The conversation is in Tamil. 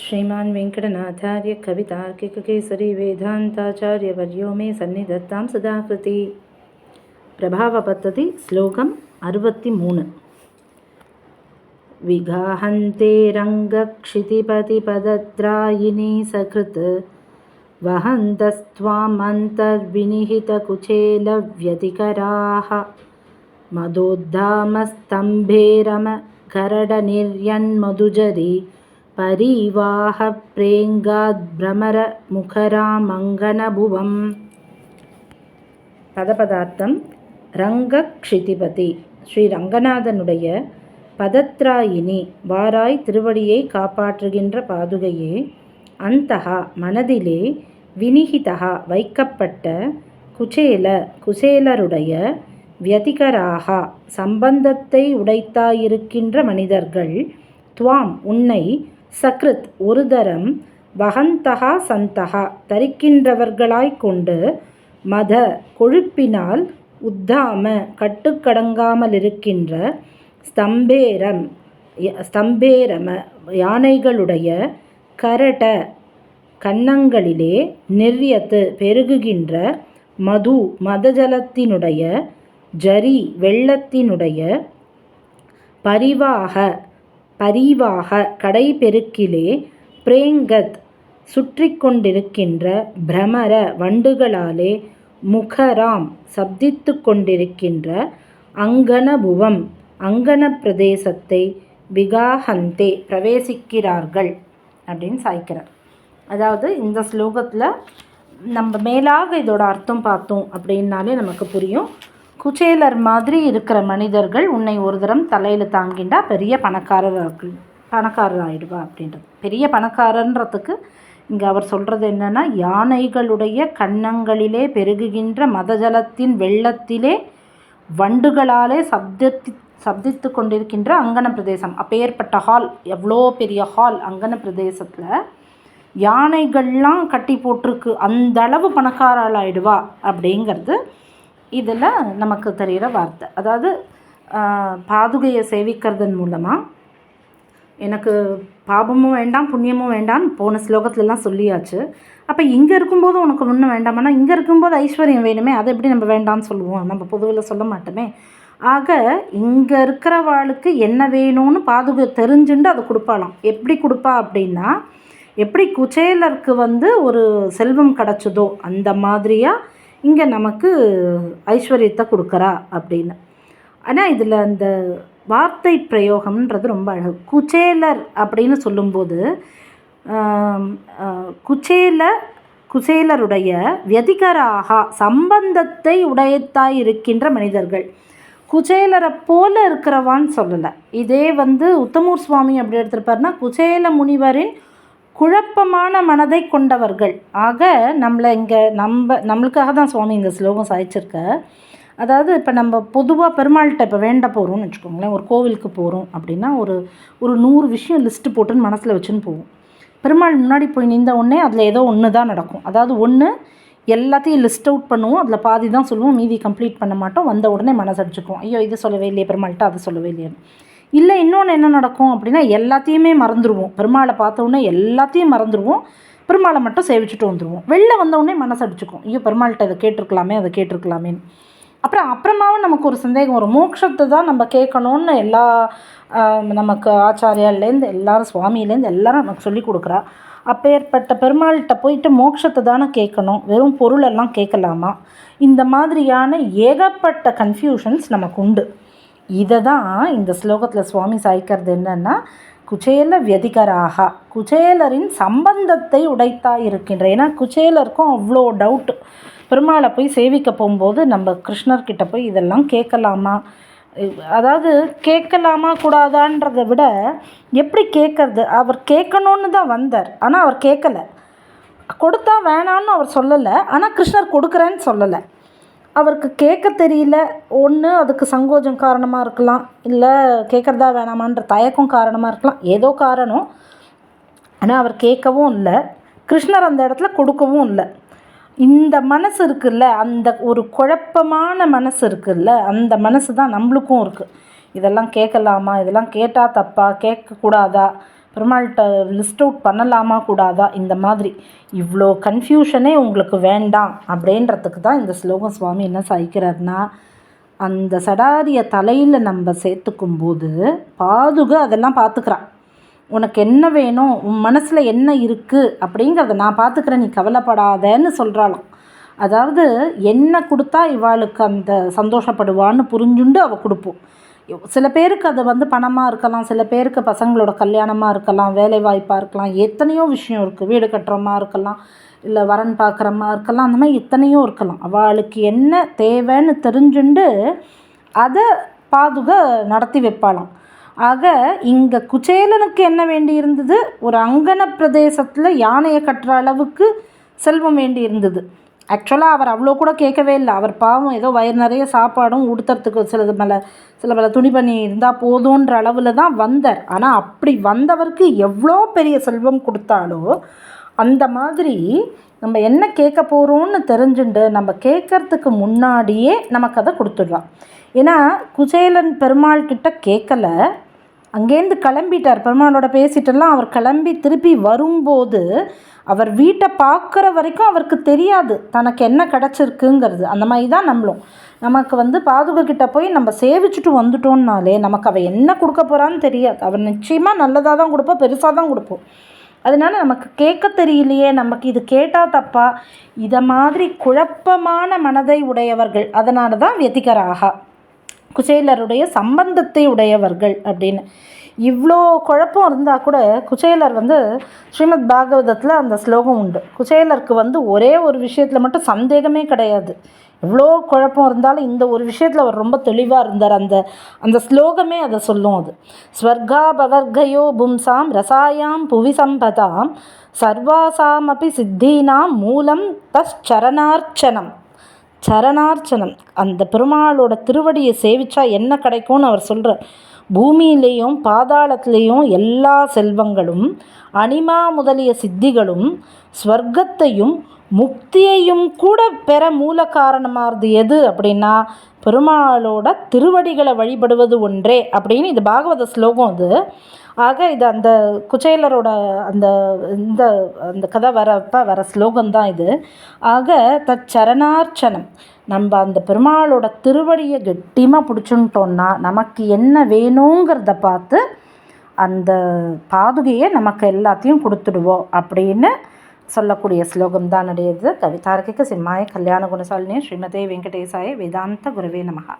श्रीमान् वेङ्कटनाथार्य कवितार्किककेसरी वेदान्ताचार्यवर्यो मे सन्निधत्तां सदाकृति प्रभावपद्धति श्लोकम् अरुपति मूणु विगाहन्ते रङ्गक्षितिपतिपदत्रायिनी सकृत् वहन्तस्त्वामन्तर्विनिहितकुचेलव्यतिकराः मदोद्धामस्तम्भेरमकरडनिर्यन्मधुजरी பரீவாகப்ரேங்காத்பிரமரமுகராமங்கனபுவம் பதபதார்த்தம் ரங்கக்ஷிதிபதி. ஸ்ரீ ரங்கநாதனுடைய பதத்ராயினி வாராய் திருவடியை காப்பாற்றுகின்ற பாதுகையே அந்தகா மனதிலே வினிகிதகா வைக்கப்பட்ட குச்சேல குசேலருடைய வியதிகராகா சம்பந்தத்தை உடைத்தாயிருக்கின்ற மனிதர்கள் துவாம் உன்னை சக்ருத் ஒரு தரம் வகந்தகா சந்தகா தரிக்கின்றவர்களாய் கொண்டு மத கொழுப்பினால் உத்தாம கட்டுக்கடங்காமலிருக்கின்ற ஸ்தம்பேரம் ஸ்தம்பேரம யானைகளுடைய கரட கன்னங்களிலே நிர்யத்து பெருகுகின்ற மது மதஜலத்தினுடைய ஜரி வெள்ளத்தினுடைய பரிவாக அறிவாக கடைபெருக்கிலே பிரேங்கத் சுற்றி கொண்டிருக்கின்ற பிரமர வண்டுகளாலே முகராம் சப்தித்து கொண்டிருக்கின்ற அங்கனபுவம் அங்கன பிரதேசத்தை விகாஹந்தே பிரவேசிக்கிறார்கள் அப்படின்னு சாய்க்கிறார். அதாவது இந்த ஸ்லோகத்தில் நம்ம மேலாக இதோட அர்த்தம் பார்த்தோம் அப்படின்னாலே நமக்கு புரியும். குச்சேலர் மாதிரி இருக்கிற மனிதர்கள் உன்னை ஒரு தரம் தலையில் தாங்கிண்டா பெரிய பணக்காரர் பணக்காரர் ஆகிடுவா அப்படின்றது. பெரிய பணக்காரன்றதுக்கு இங்கே அவர் சொல்கிறது என்னென்னா யானைகளுடைய கன்னங்களிலே பெருகுகின்ற மதஜலத்தின் வெள்ளத்திலே வண்டுகளாலே சப்தத்தி சப்தித்து கொண்டிருக்கின்ற அங்கன பிரதேசம். அப்பேற்பட்ட ஹால் எவ்வளோ பெரிய ஹால் அங்கன பிரதேசத்தில் யானைகள்லாம் கட்டி போட்டிருக்கு அந்த அளவு பணக்காரால் ஆயிடுவா அப்படிங்கிறது இதில் நமக்கு தெரிகிற வார்த்தை. அதாவது பாதுகையை சேவிக்கிறதன் மூலமாக எனக்கு பாபமும் வேண்டாம் புண்ணியமும் வேண்டாம் போன ஸ்லோகத்துலலாம் சொல்லியாச்சு. அப்போ இங்கே இருக்கும்போது உனக்கு ஒன்றும் வேண்டாமன்னா இங்கே இருக்கும்போது ஐஸ்வர்யம் வேணுமே அதை எப்படி நம்ம வேண்டாம்னு சொல்லுவோம்? நம்ம பொதுவில் சொல்ல மாட்டோமே. ஆக இங்கே இருக்கிறவாளுக்கு என்ன வேணும்னு பாதுகா தெரிஞ்சுண்டு அதை கொடுப்பாளாம். எப்படி கொடுப்பா அப்படின்னா எப்படி குச்சேலருக்கு வந்து ஒரு செல்வம் கிடச்சதோ அந்த மாதிரியாக இங்கே நமக்கு ஐஸ்வர்யத்தை கொடுக்குறா அப்படின்னு. ஆனால் இதில் அந்த வார்த்தை பிரயோகம்ன்றது ரொம்ப அழகு. குச்சேலர் அப்படின்னு சொல்லும்போது குச்சேல குசேலருடைய வியதிகராக சம்பந்தத்தை உடையத்தாய் இருக்கின்ற மனிதர்கள். குச்சேலரை போல இருக்கிறவான்னு சொல்லலை. இதே வந்து உத்தமூர் சுவாமி அப்படி எடுத்திருப்பாருன்னா குச்சேல முனிவரின் குழப்பமான மனதை கொண்டவர்கள். ஆக நம்மளை இங்கே நம்ம நம்மளுக்காக தான் சுவாமி இந்த ஸ்லோகம் சாய்ச்சிருக்க. அதாவது இப்போ நம்ம பொதுவாக பெருமாள்கிட்ட இப்போ வேண்ட போகிறோம்னு வச்சுக்கோங்களேன். ஒரு கோவிலுக்கு போகிறோம் அப்படின்னா ஒரு ஒரு நூறு விஷயம் லிஸ்ட்டு போட்டுன்னு மனசில் வச்சுன்னு போவோம். பெருமாள் முன்னாடி போய் நின்ற உடனே அதில் ஏதோ ஒன்று தான் நடக்கும். அதாவது ஒன்று எல்லாத்தையும் லிஸ்ட் அவுட் பண்ணுவோம். அதில் பாதி தான் சொல்லுவோம். மீதி கம்ப்ளீட் பண்ண மாட்டோம். வந்த உடனே மனசடிச்சுக்குவோம். ஐயோ இது சொல்லவே இல்லையே பெருமாள்கிட்ட அது சொல்லவே இல்லையே இல்லை இன்னொன்று என்ன நடக்கும் அப்படின்னா எல்லாத்தையுமே மறந்துடுவோம் பெருமாளை பார்த்தோன்னே எல்லாத்தையும் மறந்துடுவோம் பெருமாளை மட்டும் சேவிச்சுட்டு வந்துடுவோம் வெளில வந்தவுடனே மனசு அடிச்சுக்கும். ஐயோ பெருமாள்கிட்ட அதை கேட்டிருக்கலாமே அதை கேட்டிருக்கலாமேன்னு. அப்புறம் அப்புறமாவும் நமக்கு ஒரு சந்தேகம் வரும். மோட்சத்தை தான் நம்ம கேட்கணுன்னு எல்லா நமக்கு ஆச்சாரியாலேருந்து எல்லாரும் சுவாமியிலேருந்து எல்லாரும் நமக்கு சொல்லி கொடுக்குறா. அப்பேற்பட்ட பெருமாள்கிட்ட போயிட்டு மோட்சத்தை தானே கேட்கணும். வெறும் பொருளெல்லாம் கேட்கலாமா? இந்த மாதிரியான ஏகப்பட்ட கன்ஃபியூஷன்ஸ் நமக்கு உண்டு. இதை தான் இந்த ஸ்லோகத்தில் சுவாமி சாய்க்கிறது என்னென்னா குச்சேல வியதிகராக குச்சேலரின் சம்பந்தத்தை உடைத்தா இருக்கின்ற ஏன்னா குச்சேலருக்கும் அவ்வளோ டவுட் பெருமாளை போய் சேவிக்க போகும்போது நம்ம கிருஷ்ணர்கிட்ட போய் இதெல்லாம் கேட்கலாமா? அதாவது கேட்கலாமா கூடாதான்றதை விட எப்படி கேட்கறது? அவர் கேட்கணுன்னு தான் வந்தார் ஆனால் அவர் கேட்கலை. கொடுத்தா வேணான்னு அவர் சொல்லலை ஆனால் கிருஷ்ணர் கொடுக்குறேன்னு சொல்லலை. அவருக்கு கேட்க தெரியல. ஒன்று அதுக்கு சங்கோஜம் காரணமாக இருக்கலாம். இல்லை கேட்குறதா வேணாமான்ற தயக்கம் காரணமாக இருக்கலாம். ஏதோ காரணம். ஆனால் அவர் கேட்கவும் இல்லை. கிருஷ்ணர் அந்த இடத்துல கொடுக்கவும் இல்லை. இந்த மனசு இருக்குல்ல அந்த ஒரு குழப்பமான மனசு இருக்குல்ல அந்த மனசு தான் நம்மளுக்கும் இருக்குது இதெல்லாம் கேட்கலாமா? இதெல்லாம் கேட்டால் தப்பா? கேட்கக்கூடாதா? பெருமாள்கிட்ட லிஸ்ட் அவுட் பண்ணலாமா கூடாதா? இந்த மாதிரி. இவ்வளோ கன்ஃபியூஷனே உங்களுக்கு வேண்டாம். அப்படின்றதுக்கு தான் இந்த ஸ்லோகம் சுவாமி என்ன சாய்க்கிறாருன்னா அந்த சடாரியை தலையில் நம்ம சேர்த்துக்கும் போது பாதுக அதெல்லாம் பார்த்துக்கிறான் உனக்கு என்ன வேணும்? உன் மனசில் என்ன இருக்குது அப்படிங்கிறத நான் பார்த்துக்கிறேன் நீ கவலைப்படாதேன்னு சொல்கிறாளாம் அதாவது என்ன கொடுத்தா இவாளுக்கு அந்த சந்தோஷப்படுவான்னு புரிஞ்சுண்டு அவள் கொடுப்போம். சில பேருக்கு அது வந்து பணமாக இருக்கலாம் சில பேருக்கு பசங்களோட கல்யாணமாக இருக்கலாம் வேலை வாய்ப்பாக இருக்கலாம் எத்தனையோ விஷயம் இருக்குது வீடு கட்டுறமா இருக்கலாம் இல்லை வரன் பார்க்குறமா இருக்கலாம் அந்த மாதிரி எத்தனையோ இருக்கலாம். அவளுக்கு என்ன தேவைன்னு தெரிஞ்சுண்டு அதை பாதுக நடத்தி வைப்பாளாம். ஆக இங்கே குச்சேலனுக்கு என்ன வேண்டி இருந்தது? ஒரு அங்கன பிரதேசத்தில் யானையை கட்டுற அளவுக்கு செல்வம் வேண்டி இருந்தது. ஆக்சுவலாக அவர் அவ்வளோ கூட கேட்கவே இல்லை. அவர் பாவம் ஏதோ வயிறு நிறைய சாப்பாடும் உடுத்துறதுக்கு சிலது மேலே சில பல துணி பண்ணி இருந்தால் போதுன்ற அளவில் தான் வந்தார். ஆனால் அப்படி வந்தவருக்கு எவ்வளோ பெரிய செல்வம் கொடுத்தாலோ அந்த மாதிரி நம்ம என்ன கேட்க போகிறோம்னு தெரிஞ்சுண்டு நம்ம கேட்கறதுக்கு முன்னாடியே நமக்கு அதை கொடுத்துட்றான் ஏன்னா குசேலன் பெருமாள் கிட்ட கேட்கல. அங்கேருந்து கிளம்பிட்டார். பெருமாளோட பேசிட்டெல்லாம் அவர் கிளம்பி திருப்பி வரும்போது அவர் வீட்டை பார்க்குற வரைக்கும் அவருக்கு தெரியாது. தனக்கு என்ன கிடச்சிருக்குங்கிறது. அந்த மாதிரி தான் நம்மளும். நமக்கு வந்து பாதுகாக்கிட்ட போய் நம்ம சேவிச்சுட்டு வந்துட்டோம்னாலே நமக்கு அவள் என்ன கொடுக்க போகிறான்னு தெரியாது. அவர் நிச்சயமாக நல்லதாக தான் கொடுப்போம் பெருசாக தான் கொடுப்போம் அதனால நமக்கு கேட்க தெரியலையே. நமக்கு இது கேட்டால் தப்பா? இதை மாதிரி குழப்பமான மனதை உடையவர்கள். அதனால தான் வெத்திகராகா குசேலருடைய சம்பந்தத்தை உடையவர்கள் அப்படின்னு. இவ்வளோ குழப்பம் இருந்தால் கூட குச்சேலர் வந்து ஸ்ரீமத் பாகவதத்தில் அந்த ஸ்லோகம் உண்டு. குச்சேலருக்கு வந்து ஒரே ஒரு விஷயத்தில் மட்டும் சந்தேகமே கிடையாது. எவ்வளோ குழப்பம் இருந்தாலும் இந்த ஒரு விஷயத்தில் அவர் ரொம்ப தெளிவாக இருந்தார். அந்த அந்த ஸ்லோகமே அதை சொல்லும் அது. ஸ்வர்கா பவர்கயோ பும்சாம் ரசாயாம் புவி சம்பதாம் சர்வாசாமபி சித்தீனாம் மூலம் தஸ் சரணார்ச்சனம். அந்த பெருமாளோட திருவடியை சேவிச்சா என்ன கிடைக்கும்னு அவர் சொல்கிறார் பூமியிலேயும் பாதாளத்திலேயும் எல்லா செல்வங்களும் அனிமா முதலிய சித்திகளும் ஸ்வர்க்கத்தையும் முக்தியையும் கூட பெற மூல காரணமாகிறது எது அப்படின்னா பெருமாளோட திருவடிகளை வழிபடுவது ஒன்றே அப்படின்னு இது பாகவத ஸ்லோகம் அது ஆக இது அந்த குச்சேலரோட அந்த இந்த அந்த கதை வரப்போ வர ஸ்லோகம் தான் இது. ஆக தச்சரணார்ச்சனம் நம்ம அந்த பெருமாளோட திருவடியை கெட்டியமாக பிடிச்சுன்ட்டோன்னா நமக்கு என்ன வேணுங்கிறத பார்த்து அந்த பாதுகையை நமக்கு எல்லாத்தையும் கொடுத்துடுவோம் அப்படின்னு சொல்லக்கூடிய ஸ்லோகம் தான் அடையிறது கவிதார்க்கிக சிம்மாய கல்யாண குணசாலினி ஸ்ரீமதே வெங்கடேசாய வேதாந்த குருவே நமகா